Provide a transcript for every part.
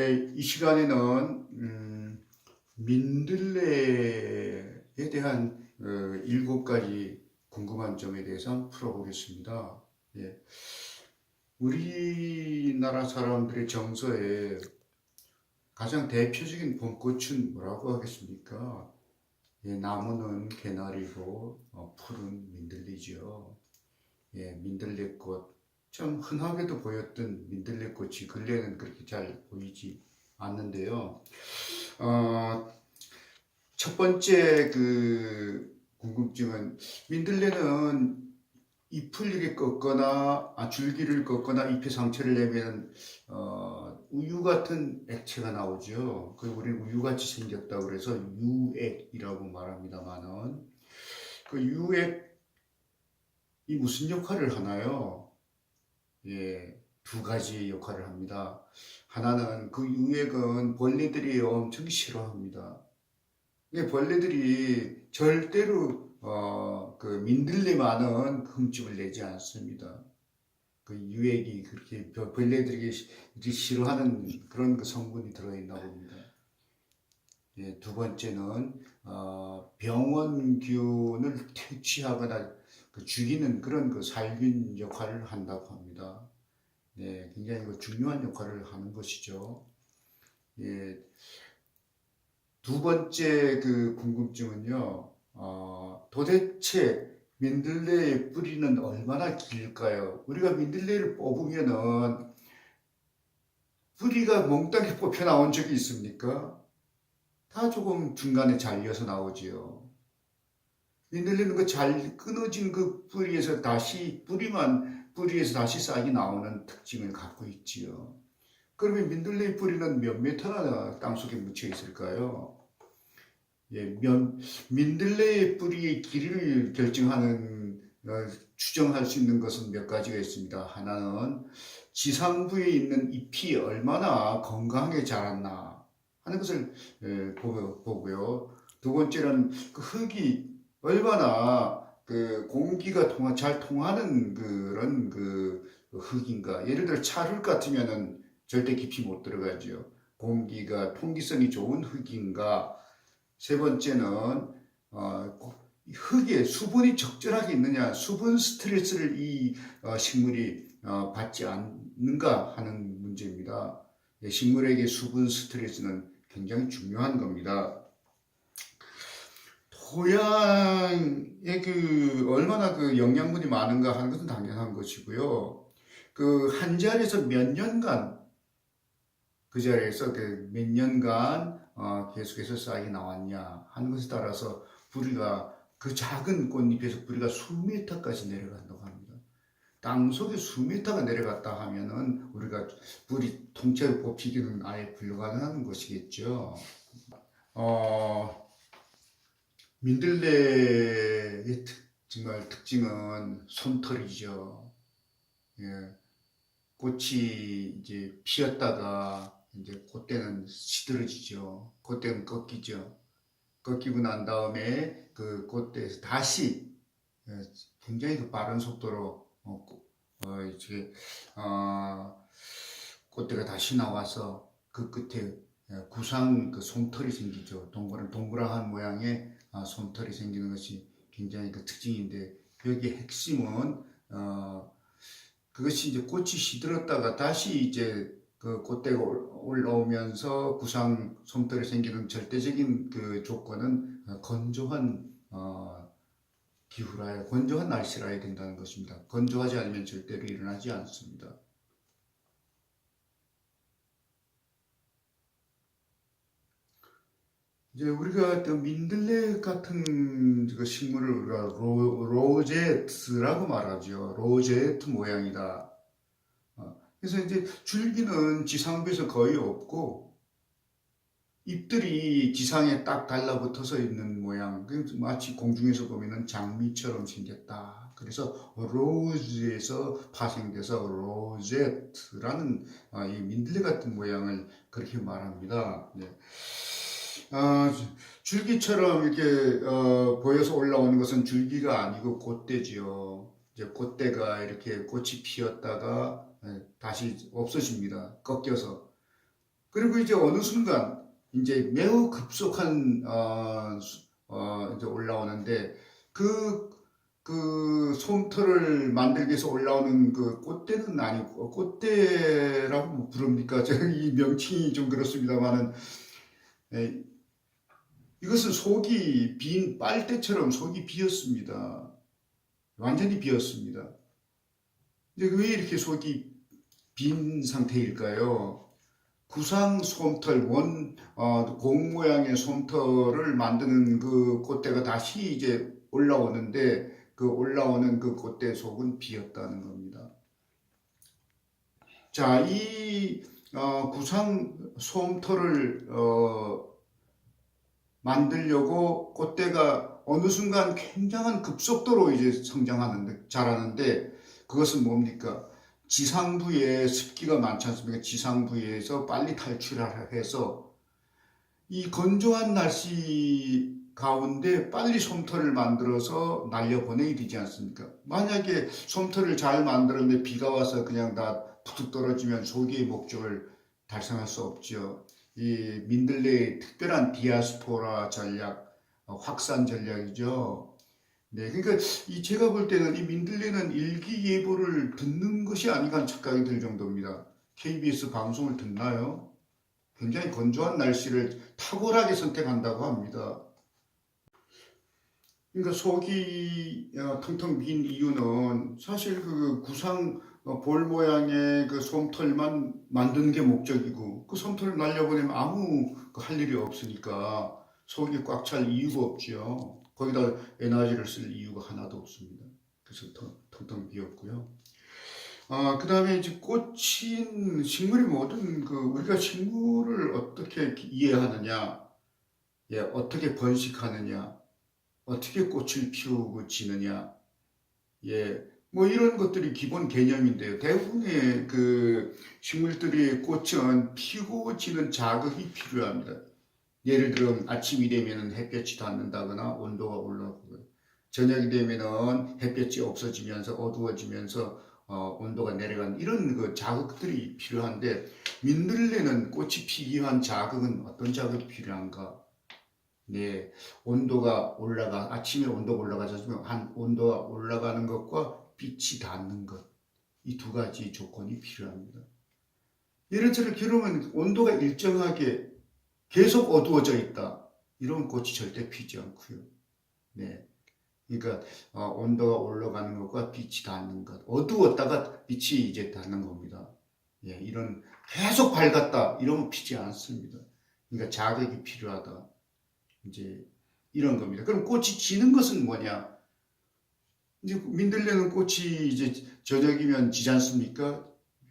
네, 이 시간에는 음, 민들레에 대한 어, 일곱 가지 궁금한 점에 대해서 풀어보겠습니다. 예. 우리나라 사람들의 정서에 가장 대표적인 봄꽃은 뭐라고 하겠습니까? 예, 나무는 개나리고 어, 풀은 민들레죠. 예, 민들레꽃 참 흔하게도 보였던 민들레꽃이 근래에는 그렇게 잘 보이지 않는데요. 어, 첫 번째 그 궁금증은 민들레는 잎을 이렇게 꺾거나 아, 줄기를 꺾거나 잎에 상처를 내면 어, 우유 같은 액체가 나오죠. 그 우리는 우유같이 생겼다 그래서 유액이라고 말합니다만은 그 유액이 무슨 역할을 하나요? 예, 두 가지 역할을 합니다. 하나는 그 유액은 벌레들이 엄청 싫어합니다. 이 벌레들이 절대로 어, 그 민들레만은 흠집을 내지 않습니다. 그 유액이 그렇게 벌- 벌레들이 시- 싫어하는 그런 그 성분이 들어있나 봅니다. 예, 두 번째는 어, 병원균을 퇴치하거나 그 죽이는 그런 그 살균 역할을 한다고 합니다. 네, 굉장히 그 중요한 역할을 하는 것이죠. 예, 두 번째 그 궁금증은요, 어, 도대체 민들레의 뿌리는 얼마나 길까요? 우리가 민들레를 뽑으면은 뿌리가 몽땅히 뽑혀 나온 적이 있습니까? 다 조금 중간에 잘려서 나오지요. 민들레는 그 잘 끊어진 그 뿌리에서 다시 뿌리만 뿌리에서 다시 싹이 나오는 특징을 갖고 있지요. 그러면 민들레의 뿌리는 몇 메터나 땅속에 묻혀 있을까요? 예, 면, 민들레의 뿌리의 길이를 결정하는 어, 추정할 수 있는 것은 몇 가지가 있습니다. 하나는 지상부에 있는 잎이 얼마나 건강하게 자랐나 하는 것을 예, 보- 보고요. 두 번째는 그 흙이 얼마나 그 공기가 통하, 잘 통하는 그런 그 흙인가. 예를 들어 차흙 같으면은 절대 깊이 못 들어가죠. 공기가 통기성이 좋은 흙인가. 세 번째는 어, 흙에 수분이 적절하게 있느냐, 수분 스트레스를 이 어, 식물이 어, 받지 않는가 하는 문제입니다. 예, 식물에게 수분 스트레스는 굉장히 중요한 겁니다. 토양에 그 얼마나 그 영양분이 많은가 하는 것은 당연한 것이고요. 그 한 자리에서 몇 년간 그 자리에서 그 몇 년간 어, 계속해서 싹이 나왔냐 하는 것에 따라서 뿌리가 그 작은 꽃잎에서 뿌리가 수미터까지 내려간다고 합니다. 땅 속에 수미터가 내려갔다 하면은 우리가 뿌리 통째로 뽑히기는 아예 불가능한 것이겠죠. 어, 민들레의 특, 정말 특징은 솜털이죠. 예, 꽃이 이제 피었다가 이제 그때는 시들어지죠. 그때는 꺾이죠. 꺾이고 난 다음에 그 꽃대에서 다시 예, 굉장히 그 빠른 속도로 어, 꽃- 어, 이제 어, 꽃대가 다시 나와서 그 끝에 예, 구상 그 솜털이 생기죠. 동그란 동그란 모양의 아, 솜털이 생기는 것이 굉장히 그 특징인데 여기 핵심은 어, 그것이 이제 꽃이 시들었다가 다시 이제 그 꽃대가 올- 올라오면서 구상 솜털이 생기는 절대적인 그 조건은 어, 건조한 어, 기후라야 건조한 날씨라야 된다는 것입니다. 건조하지 않으면 절대로 일어나지 않습니다. 이제 우리가 또 민들레 같은 그 식물을 우리가 로, 로제트라고 말하죠. 로제트 모양이다. 어, 그래서 이제 줄기는 지상부에서 거의 없고 잎들이 지상에 딱 달라붙어서 있는 모양. 그 마치 공중에서 보면은 장미처럼 생겼다. 그래서 로즈에서 파생돼서 로제트라는 어, 이 민들레 같은 모양을 그렇게 말합니다. 네. 아, 줄기처럼 이렇게 어, 보여서 올라오는 것은 줄기가 아니고 꽃대지요. 이제 꽃대가 이렇게 꽃이 피었다가 예, 다시 없어집니다. 꺾여서. 그리고 이제 어느 순간 이제 매우 급속한 어, 수- 어, 이제 올라오는데 그, 그 솜털을 만들기 위해서 올라오는 그 꽃대는 아니고 꽃대라고 뭐 부릅니까? 제가 이 명칭이 좀 그렇습니다만은 에, 이것은 속이 빈 빨대처럼 속이 비었습니다. 완전히 비었습니다. 근데 왜 이렇게 속이 빈 상태일까요? 구상 솜털 원, 어, 공 모양의 솜털을 만드는 그 꽃대가 다시 이제 올라오는데 그 올라오는 그 꽃대 속은 비었다는 겁니다. 자, 이 어, 구상 솜털을 어, 만들려고 꽃대가 어느 순간 굉장한 급속도로 이제 성장하는데 자라는데 그것은 뭡니까? 지상부에 습기가 많지 않습니까? 지상부에서 빨리 탈출을 해서 이 건조한 날씨 가운데 빨리 솜털을 만들어서 날려보내야 되지 않습니까? 만약에 솜털을 잘 만들었는데 비가 와서 그냥 다 툭툭 떨어지면 소기의 목적을 달성할 수 없죠. 이 민들레의 특별한 디아스포라 전략, 어, 확산 전략이죠. 네, 그러니까 이 제가 볼 때는 이 민들레는 일기 예보를 듣는 것이 아닌가 착각이 들 정도입니다. KBS 방송을 듣나요? 굉장히 건조한 날씨를 탁월하게 선택한다고 합니다. 그러니까 속이 어, 텅텅 빈 이유는 사실 그 구상 어, 볼 모양의 그 솜털만 만드는 게 목적이고 그 솜털을 날려보내면 아무 그할 일이 없으니까 속이 꽉 찰 이유가 없지요. 거기다 에너지를 쓸 이유가 하나도 없습니다. 그래서 텅- 텅텅 비었고요. 아, 그 다음에 이제 꽃인 식물이 모든 그 우리가 식물을 어떻게 이해하느냐, 예, 어떻게 번식하느냐, 어떻게 꽃을 피우고 지느냐, 예, 뭐 이런 것들이 기본 개념인데요. 대부분의 그 식물들의 꽃은 피고 지는 자극이 필요합니다. 예를 들어 아침이 되면은 햇볕이 닿는다거나 온도가 올라가고 저녁이 되면은 햇볕이 없어지면서 어두워지면서 어, 온도가 내려가는 이런 그 자극들이 필요한데 민들레는 꽃이 피기 위한 자극은 어떤 자극이 필요한가? 네, 온도가 올라가 아침에 온도가 올라가서 한 온도가 올라가는 것과 빛이 닿는 것 이 두 가지 조건이 필요합니다. 이런처럼 기르면 온도가 일정하게 계속 어두워져 있다. 이런 꽃이 절대 피지 않고요. 네. 그러니까 어, 온도가 올라가는 것과 빛이 닿는 것. 어두웠다가 빛이 이제 닿는 겁니다. 예, 이런 계속 밝았다. 이러면 피지 않습니다. 그러니까 자극이 필요하다. 이제 이런 겁니다. 그럼 꽃이 지는 것은 뭐냐? 이제 민들레는 꽃이 이제 저녁이면 지지 않습니까?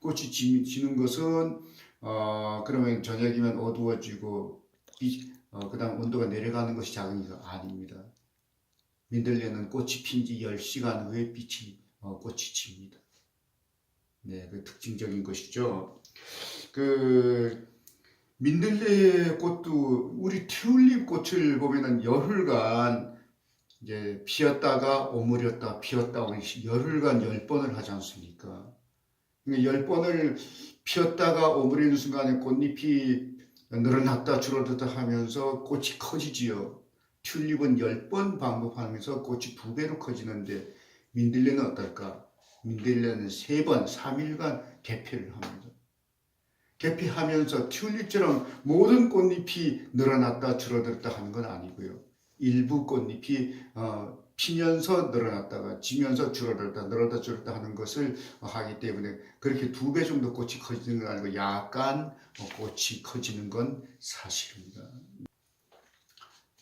꽃이 지, 지는 것은 어 그러면 저녁이면 어두워지고 빛, 어, 그 다음 온도가 내려가는 것이 자극이가 아닙니다. 민들레는 꽃이 핀 지 10시간 후에 빛이 어, 꽃이 집니다. 네, 그 특징적인 것이죠. 그 민들레 꽃도 우리 튤립 꽃을 보면은 열흘간 이제 피었다가 오므렸다 오므리 열흘간 열 번을 하지 않습니까? 그러니까 열 번을 피었다가 오므리는 순간에 꽃잎이 늘어났다 줄어들다 하면서 꽃이 커지지요. 튤립은 열 번 반복하면서 꽃이 두 배로 커지는데 민들레는 어떨까? 민들레는 세 번, 3일간 개폐를 합니다. 개폐하면서 튤립처럼 모든 꽃잎이 늘어났다 줄어들었다 하는 건 아니고요. 일부 꽃잎이 어, 피면서 늘어났다가 지면서 줄어들었다 늘어났다 줄었다 하는 것을 하기 때문에 그렇게 두 배 정도 꽃이 커지는 건 아니고 약간 어, 꽃이 커지는 건 사실입니다.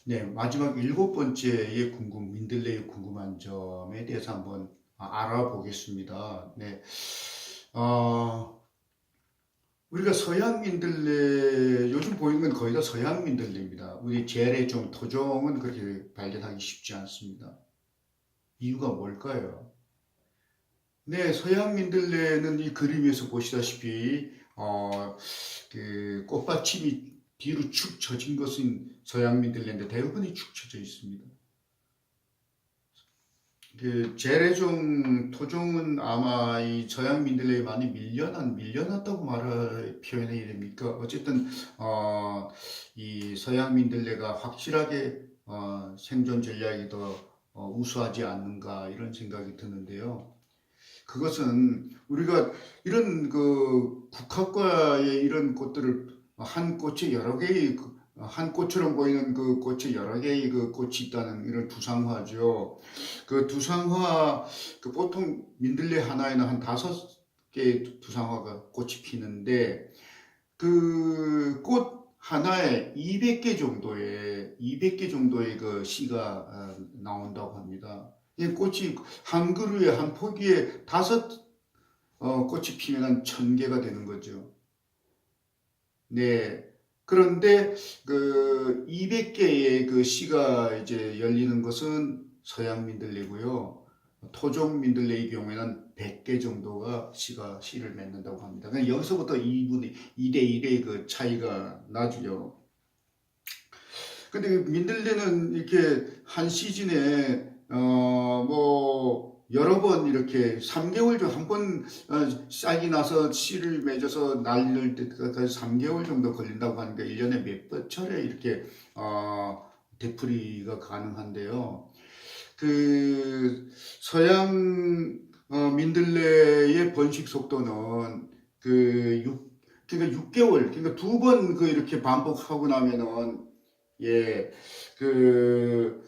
네, 마지막 일곱 번째의 궁금, 민들레의 궁금한 점에 대해서 한번 알아보겠습니다. 네, 어, 우리가 서양 민들레, 요즘 보이는 건 거의 다 서양 민들레입니다. 우리 젤의 종, 토종은 그렇게 발견하기 쉽지 않습니다. 이유가 뭘까요? 네, 서양 민들레는 이 그림에서 보시다시피, 어, 그 꽃받침이 뒤로 축 처진 것은 서양 민들레인데 대부분이 축 처져 있습니다. 그 재래종 토종은 아마 이 서양민들에 많이 밀려난 밀려났다고 말을 표현해야 됩니까? 어쨌든 어, 이 서양민들레가 확실하게 어, 생존 전략이 더 어, 우수하지 않는가 이런 생각이 드는데요. 그것은 우리가 이런 그 국화과의 이런 꽃들을 한 꽃에 여러 개의 그- 한 꽃처럼 보이는 그 꽃에 여러 개의 그 꽃이 있다는 이런 두상화죠. 그 두상화 그 보통 민들레 하나에는 한 다섯 개의 두상화가 꽃이 피는데 그 꽃 하나에 200개 정도의 200개 정도의 그 씨가 어, 나온다고 합니다. 이 꽃이 한 그루에 한 포기에 다섯 어, 꽃이 피면 한 천 개가 되는 거죠. 네. 그런데 그 200개의 그 씨가 이제 열리는 것은 서양 민들레고요. 토종 민들레의 경우에는 100개 정도가 씨가 씨를 맺는다고 합니다. 여기서부터 2분의 2대 1의 그 차이가 나죠. 근데 그 민들레는 이렇게 한 시즌에 어뭐 여러 번 이렇게 3개월 전한번 어, 싹이 나서 씨를 맺어서 날릴 때까지 3개월 정도 걸린다고 하니까 1년에 몇 차례 이렇게 어 되풀이가 가능한데요. 그 서양 어, 민들레의 번식 속도는 그 6, 그러니까 6개월, 그러니까 두 번 그 이렇게 반복하고 나면은 예, 그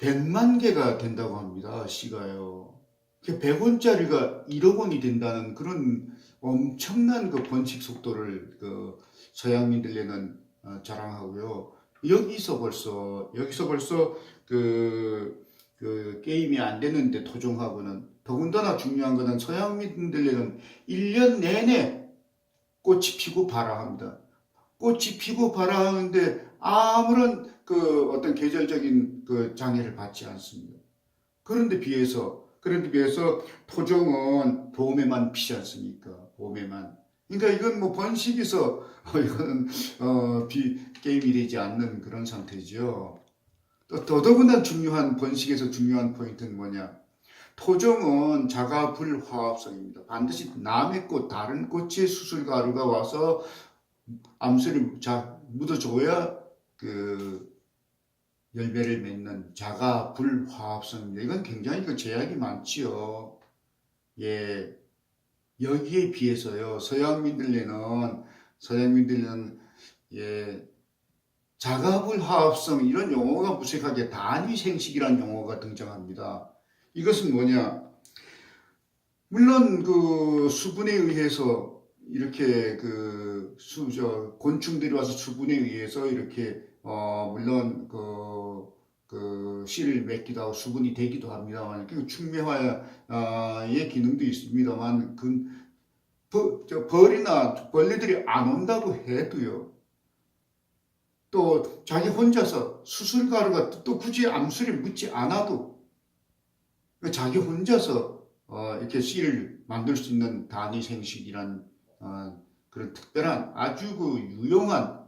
100만 개가 된다고 합니다. 씨가요. 100원짜리가 1억 원이 된다는 그런 엄청난 그 번식 속도를 그 서양민들레는 어, 자랑하고요. 여기서 벌써 여기서 벌써 그, 그 게임이 안 되는데 토종하고는 더군다나 중요한 것은 서양민들레는 1년 내내 꽃이 피고 발아합니다. 꽃이 피고 발아하는데 아무런 그 어떤 계절적인 그 장애를 받지 않습니다. 그런데 비해서 그런데 비해서 토종은 봄에만 피지 않습니까? 봄에만. 그러니까 이건 뭐 번식에서 어, 이거는 어, 비 게임이 되지 않는 그런 상태죠. 또 더더군다나 중요한 번식에서 중요한 포인트는 뭐냐? 토종은 자가 불 화합성입니다. 반드시 남의 꽃, 다른 꽃의 수술 가루가 와서 암술이 자 묻어줘야 그 열매를 맺는 자가 불화합성입니다. 이건 굉장히 그 제약이 많지요. 예, 여기에 비해서요 서양민들레는 서양민들레는 예 자가불화합성 이런 용어가 무색하게 단위생식이라는 용어가 등장합니다. 이것은 뭐냐? 물론 그 수분에 의해서 이렇게 그 수 저 곤충들이 와서 수분에 의해서 이렇게 어 물론 그, 그 씨를 맺기도 하고 수분이 되기도 합니다만 그 충매화의 기능도 있습니다만 그 벌, 저 벌이나 벌레들이 안 온다고 해도요. 또 자기 혼자서 수술 가루가 또 굳이 암술에 묻지 않아도 자기 혼자서 어, 이렇게 씨를 만들 수 있는 단위 생식이란 어, 그런 특별한 아주 그 유용한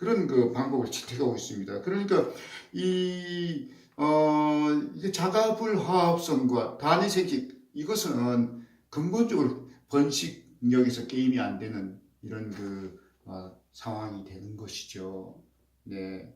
그런 그 방법을 채택하고 있습니다. 그러니까 이 어, 이게 자가불 화합성과 단위 생식 이것은 근본적으로 번식력에서 게임이 안 되는 이런 그 어, 상황이 되는 것이죠. 네.